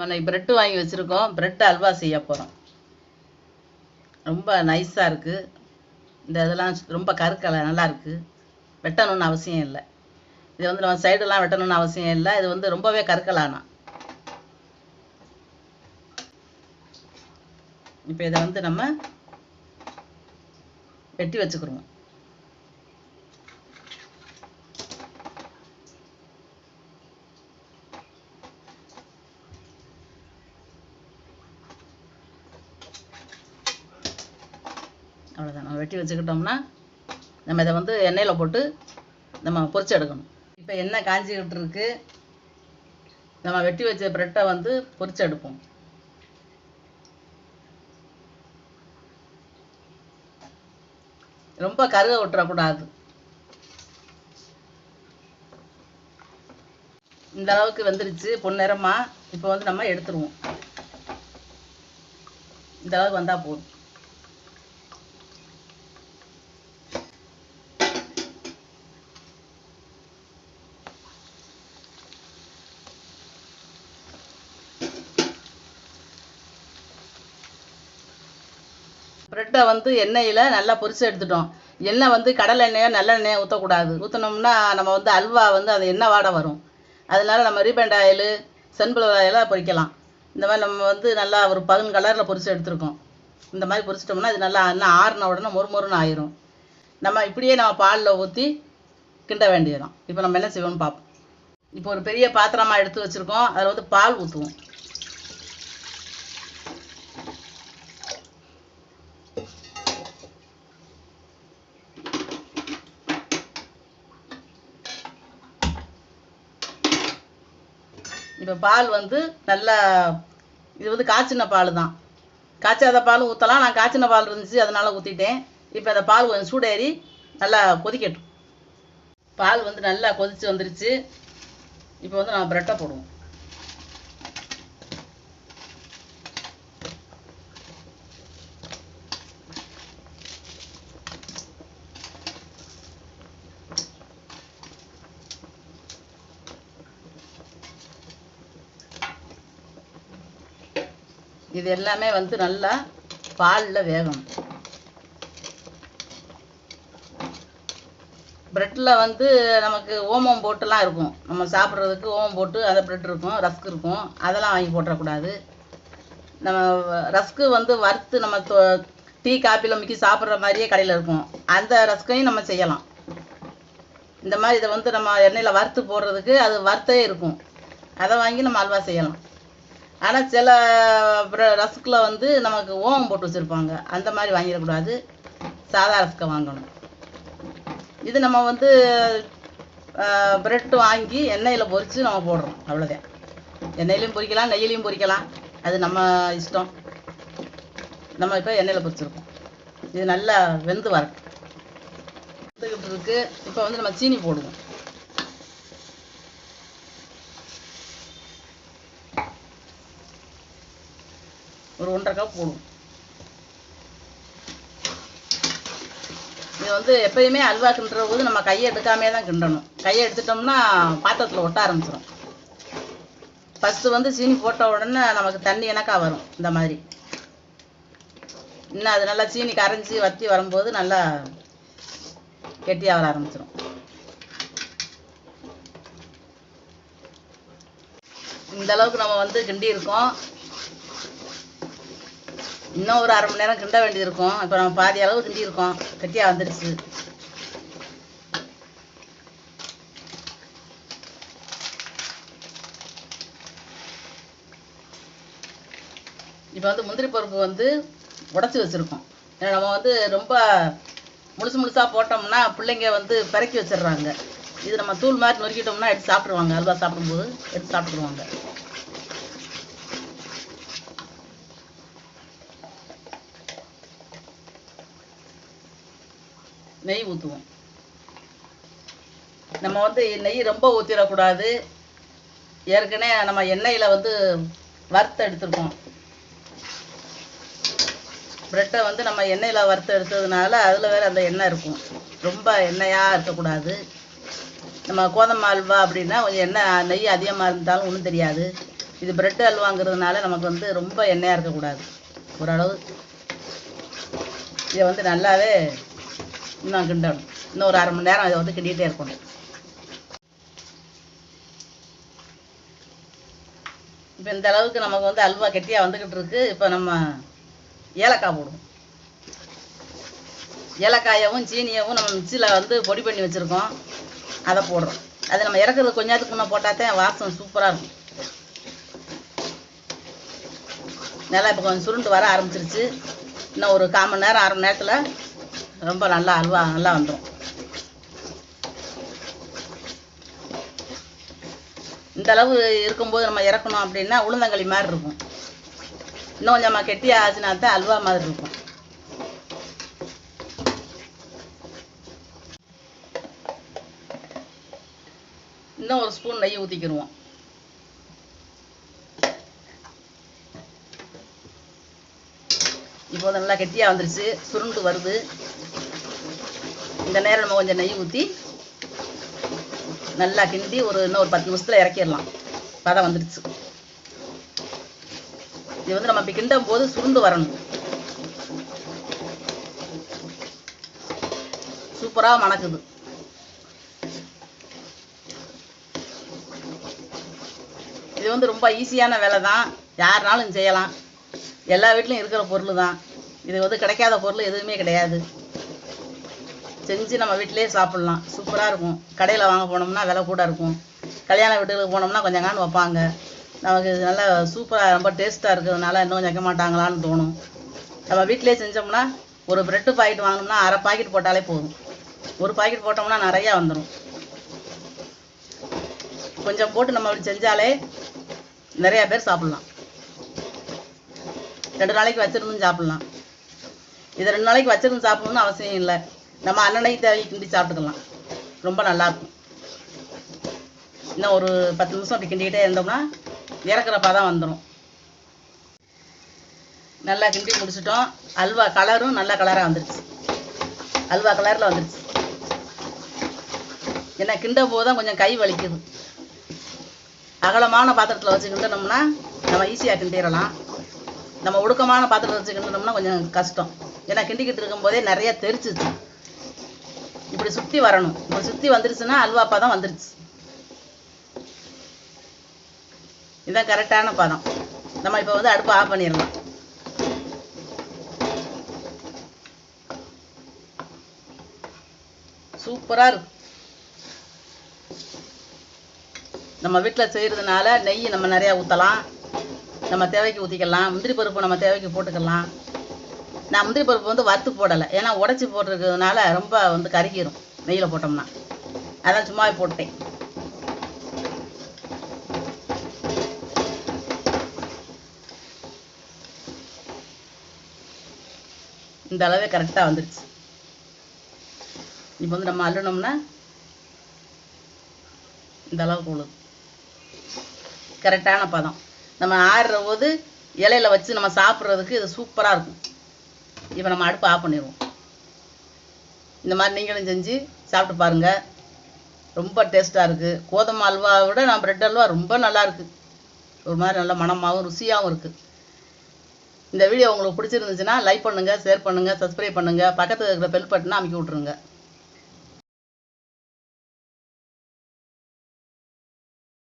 நம்ம ப்ரெட்டு வாங்கி வச்சுருக்கோம். ப்ரெட் அல்வா செய்ய போகிறோம் ரொம்ப நைஸாக இருக்குது இந்த இதெல்லாம் ரொம்ப கருக்கலை நல்லாயிருக்கு வெட்டணும்னு அவசியம் இல்லை. இது வந்து நம்ம சைடெல்லாம் வெட்டணும்னு அவசியம் இல்லை. இது வந்து ரொம்பவே கருக்கலானா. இப்போ இதை வந்து நம்ம வெட்டி வச்சுக்கிருவோம் அவ்வளோதான் நம்ம வெட்டி வச்சுக்கிட்டோம்னா நம்ம இதை வந்து எண்ணெயில் போட்டு நம்ம பொரிச்சு எடுக்கணும். இப்போ எண்ணெய் காஞ்சிக்கிட்டு இருக்கு? நம்ம வெட்டி வச்ச ப்ரெட்டை வந்து பொரிச்சு எடுப்போம். ரொம்ப கருக விட்டுறக்கூடாது. இந்த அளவுக்கு வந்துருச்சு. பொன்னிறமா இப்போ வந்து நம்ம எடுத்துருவோம். இந்த அளவுக்கு வந்தால் போதும். ப்ரெட்டை வந்து எண்ணெயில் நல்லா பொரிச்சு எடுத்துட்டோம். எண்ணெய் வந்து கடலை எண்ணெயோ நல்லெண்ணெயோ ஊற்றக்கூடாது ஊற்றினோம்னா நம்ம வந்து அல்வா வந்து அந்த எண்ணெய் வாடை வரும். அதனால நம்ம ரீபண்ட் ஆயில் சன்ஃப்ளவர் ஆயிலாக பொரிக்கலாம். இந்த மாதிரி நம்ம வந்து நல்லா ஒரு பகுன் கலரில் பொரிச்சு எடுத்துருக்கோம். இந்த மாதிரி பொரிச்சிட்டோம்னா இது நல்லா இன்னும் ஆறின உடனே மொறு மொறுன்னு ஆயிரும். நம்ம இப்படியே நம்ம பாலில் ஊற்றி கிண்ட வேண்டியதான் இப்போ நம்ம என்ன செய்வோம்னு பார்ப்போம் இப்போ ஒரு பெரிய பாத்திரமாக எடுத்து வச்சுருக்கோம். அதில் வந்து பால் ஊற்றுவோம் இப்போ பால் வந்து நல்லா இது வந்து காய்ச்சின பால் தான் காய்ச்சாத பால் ஊற்றலாம் நான் காய்ச்சின பால் இருந்துச்சு அதனால் ஊற்றிட்டேன் இப்போ அந்த பால் கொஞ்சம் சூடேறி நல்லா கொதிக்கட்டும். பால் வந்து நல்லா கொதித்து வந்துருச்சு. இப்போ வந்து நான் ப்ரெட்டை போடுவோம். இது எல்லாமே வந்து நல்லா பாலில் வேகணும். ப்ரெட்டில் வந்து நமக்கு ஓமம் போட்டுலாம் இருக்கும். நம்ம சாப்பிட்றதுக்கு ஓமம் போட்டு அந்த ப்ரெட் இருக்கும் ரஸ்க் இருக்கும். அதெல்லாம் வாங்கி போட்டுறக்கூடாது. நம்ம ரஸ்க்கு வந்து வறுத்து நம்ம தொ- டீ காப்பியில் முக்கி சாப்பிட்ற மாதிரியே கடையில் இருக்கும். அந்த ரஸ்கையும் நம்ம செய்யலாம். இந்த மாதிரி இதை வந்து நம்ம எண்ணெயில் வறுத்து போடுறதுக்கு அது வறுத்தே இருக்கும். அதை வாங்கி நம்ம அல்வா செய்யலாம். ஆனால் சில ரஸ்கில் வந்து நமக்கு ஓமம் போட்டு வச்சுருப்பாங்க. அந்த மாதிரி வாங்கிடக்கூடாது. சாதா ரஸ்க்கை வாங்கணும். இது நம்ம வந்து ப்ரெட் வாங்கி எண்ணெயில் பொரித்து நம்ம போடுறோம். அவ்வளோதான் எண்ணெயிலையும் பொரிக்கலாம் நெய்யிலையும் பொரிக்கலாம். அது நம்ம இஷ்டம். நம்ம இப்போ எண்ணெயில் பொறிச்சிருக்கோம் இது நல்லா வெந்து வரட்டும். இருக்கு இப்போ வந்து நம்ம சீனி போடுவோம். ஒரு ஒன்றரை கப் போடும் இது வந்து எப்பயுமே அல்வா கிண்டுற போது நம்ம கையை எடுக்காமே தான் கிண்டணும். கையை எடுத்துட்டோம்னா பாத்திரத்தில் ஒட்ட ஆரம்பிச்சிடும் ஃபஸ்ட்டு வந்து சீனி போட்ட உடனே நமக்கு தண்ணி எனக்கா வரும் இந்த மாதிரி. இன்னும் அது நல்லா சீனி கரைஞ்சி வத்தி வரும்போது நல்லா கெட்டியாக வர ஆரம்பிச்சிடும் இந்த அளவுக்கு நம்ம வந்து கிண்டி இருக்கோம். இன்னும் ஒரு அரை மணி நேரம் கிண்ட வேண்டியது இருக்கும் இப்போ நம்ம பாதி அளவு கிண்டியிருக்கோம். இருக்கோம் வந்துடுச்சு. இப்போ வந்து முந்திரி பருப்பு வந்து உடச்சி வச்சுருக்கோம். ஏன்னா நம்ம வந்து ரொம்ப முழுசு முழுசாக போட்டோம்னா பிள்ளைங்க வந்து பிறக்கி வச்சிடுறாங்க. இது நம்ம தூள் மாதிரி நொறுக்கிட்டோம்னா எடுத்து சாப்பிடுவாங்க. அல்வா சாப்பிடும்போது எடுத்து சாப்பிடுவாங்க நெய் ஊற்றுவோம் நம்ம வந்து நெய் ரொம்ப ஊற்றிடக்கூடாது ஏற்கனவே நம்ம எண்ணெயில் வந்து வறுத்து எடுத்துருக்கோம். ப்ரெட்டை வந்து நம்ம எண்ணெயில் வறுத்து எடுத்ததுனால அதில் வேறு அந்த எண்ணெய் இருக்கும். ரொம்ப எண்ணெயாக இருக்கக்கூடாது. நம்ம கோதம்பு அல்வா அப்படின்னா கொஞ்சம் எண்ணெய் நெய் அதிகமாக இருந்தாலும் ஒன்றும் தெரியாது. இது பிரெட் அல்வாங்கிறதுனால நமக்கு வந்து ரொம்ப எண்ணெயாக இருக்கக்கூடாது. ஓரளவு. இதை வந்து நல்லாவே இன்னும் கிண்டணும். இன்னும் ஒரு அரை மணி நேரம் இதை வந்து கிண்டிகிட்டே இருக்கணும். இப்போ இந்த அளவுக்கு நமக்கு வந்து அல்வா கெட்டியாக வந்துக்கிட்டு இருக்கு. இப்போ நம்ம ஏலக்காய் போடுவோம். ஏலக்காயவும் சீனியவும் நம்ம மிக்சியில் வந்து பொடி பண்ணி வச்சுருக்கோம். அதை போடுறோம். அது நம்ம இறக்குறது கொஞ்ச நேரத்துக்கு முன்னே போட்டால்தான் வாசம் சூப்பராக இருக்கும். நல்லா இப்போ கொஞ்சம் சுருண்டு வர ஆரம்பிச்சிருச்சு. இன்னும் ஒரு கால் மணி நேரம் அரை மணி நேரத்தில் ரொம்ப நல்லா அல்வா நல்லா வந்துடும் இந்த அளவு இருக்கும்போது நம்ம இறக்கணும் அப்படின்னா உளுந்தங்களி மாதிரி இருக்கும். இன்னும் கொஞ்சம் நம்ம கெட்டியாக ஆச்சுனா தான் அல்வா மாதிரி இருக்கும். இன்னும் ஒரு ஸ்பூன் நெய் ஊற்றிக்கிடுவோம் இப்போ நல்லா கெட்டியாக வந்துருச்சு. சுருண்டு வருது. இந்த நேரம் நம்ம கொஞ்சம் நெய் ஊற்றி நல்லா கிண்டி ஒரு இன்னும் ஒரு பத்து நிமிஷத்தில் இறக்கிடலாம். பதம் வந்துடுச்சு. இது வந்து நம்ம இப்போ கிண்டும் போது சுருண்டு வரணும். சூப்பராக மணக்குது. இது வந்து ரொம்ப ஈஸியான வேலை தான் யாருனாலும் செய்யலாம். எல்லா வீட்லையும் இருக்கிற பொருள் தான் இது வந்து கிடைக்காத பொருள் எதுவுமே கிடையாது. செஞ்சு நம்ம வீட்டிலேயே சாப்பிட்லாம். சூப்பராக இருக்கும். கடையில் வாங்க போனோம்னா விலை கூட இருக்கும். கல்யாண வீட்டுக்கு போனோம்னா கொஞ்சம் காணு வைப்பாங்க. நமக்கு நல்லா சூப்பராக ரொம்ப டேஸ்ட்டாக இருக்கிறதுனால இன்னும் கொஞ்சம் வைக்க மாட்டாங்களான்னு தோணும். நம்ம வீட்டிலேயே செஞ்சோம்னா ஒரு ப்ரெட்டு பாக்கெட் வாங்கினோம்னா அரை பாக்கெட் போட்டாலே போதும். ஒரு பாக்கெட் போட்டோம்னா நிறையா வந்துடும் கொஞ்சம் போட்டு நம்ம அப்படி செஞ்சாலே நிறையா பேர் சாப்பிட்லாம். ரெண்டு நாளைக்கு வச்சிருந்து சாப்பிட்லாம். இதை ரெண்டு நாளைக்கு வச்சிருந்து சாப்பிடணும்னு அவசியம் இல்லை. நம்ம அன்னனை தேவைக்கு கிண்டி சாப்பிட்டுக்கலாம். ரொம்ப நல்லாயிருக்கும் இன்னும் ஒரு பத்து நிமிஷம் அப்படி கிண்டிக்கிட்டே இருந்தோம்னா இறக்குறப்பா தான் வந்துடும் நல்லா கிண்டி முடிச்சிட்டோம். அல்வா கலரும் நல்ல கலராக வந்துருச்சு. அல்வா கலரில் வந்துருச்சு. ஏன்னா கிண்டும் போது தான் கொஞ்சம் கை வலிக்குது. அகலமான பாத்திரத்தில் வச்சு கிண்டனோம்னா நம்ம ஈஸியாக கிண்டிடலாம். நம்ம ஒடுக்கமான பாத்திரத்தில் வச்சு கிண்டனோம்னா கொஞ்சம் கஷ்டம். ஏன்னா கிண்டிக்கிட்டு இருக்கும்போதே நிறைய தெரிச்சிச்சு இப்படி சுற்றி வரணும். இப்படி சுற்றி வந்துருச்சுன்னா அல்வா பதம் வந்துருச்சு. இதுதான் கரெக்டான பதம். நம்ம இப்போ வந்து அடுப்பு ஆஃப் பண்ணிடலாம். சூப்பராக இருக்கும் நம்ம வீட்டில் செய்கிறதுனால நெய் நம்ம நிறையா ஊற்றலாம் நம்ம தேவைக்கு ஊற்றிக்கலாம் முந்திரி பருப்பு நம்ம தேவைக்கு போட்டுக்கலாம். நான் முந்திரி பருப்பு வந்து வறுத்து போடலை. ஏன்னா உடச்சி போட்டிருக்கிறதுனால ரொம்ப வந்து கருகிரும். நெய்யில் போட்டோம்னா. அதான் சும்மாவே போட்டேன். இந்த அளவே கரெக்டாக வந்துருச்சு. இப்போ வந்து நம்ம அள்ளணும்னா இந்த அளவுக்கு உழுது. கரெக்டான பதம். நம்ம ஆடுற போது இலையில வச்சு நம்ம சாப்பிட்றதுக்கு இது சூப்பராக இருக்கும். இப்போ நம்ம அடுப்பு ஆஃப் பண்ணிடுவோம். இந்த மாதிரி நீங்களும் செஞ்சு சாப்பிட்டு பாருங்கள் ரொம்ப டேஸ்ட்டாக இருக்குது கோதுமை அல்வாவை விட நான் பிரெட் அல்வா ரொம்ப நல்லா இருக்குது ஒரு மாதிரி நல்ல மனமாகவும் ருசியாகவும் இருக்குது இந்த வீடியோ உங்களுக்கு பிடிச்சிருந்துச்சுன்னா லைக் பண்ணுங்கள் ஷேர் பண்ணுங்கள் சப்ஸ்கிரைப் பண்ணுங்கள் பக்கத்தில் இருக்கிற பெல் பட்டனை அமைக்கி விட்ருங்க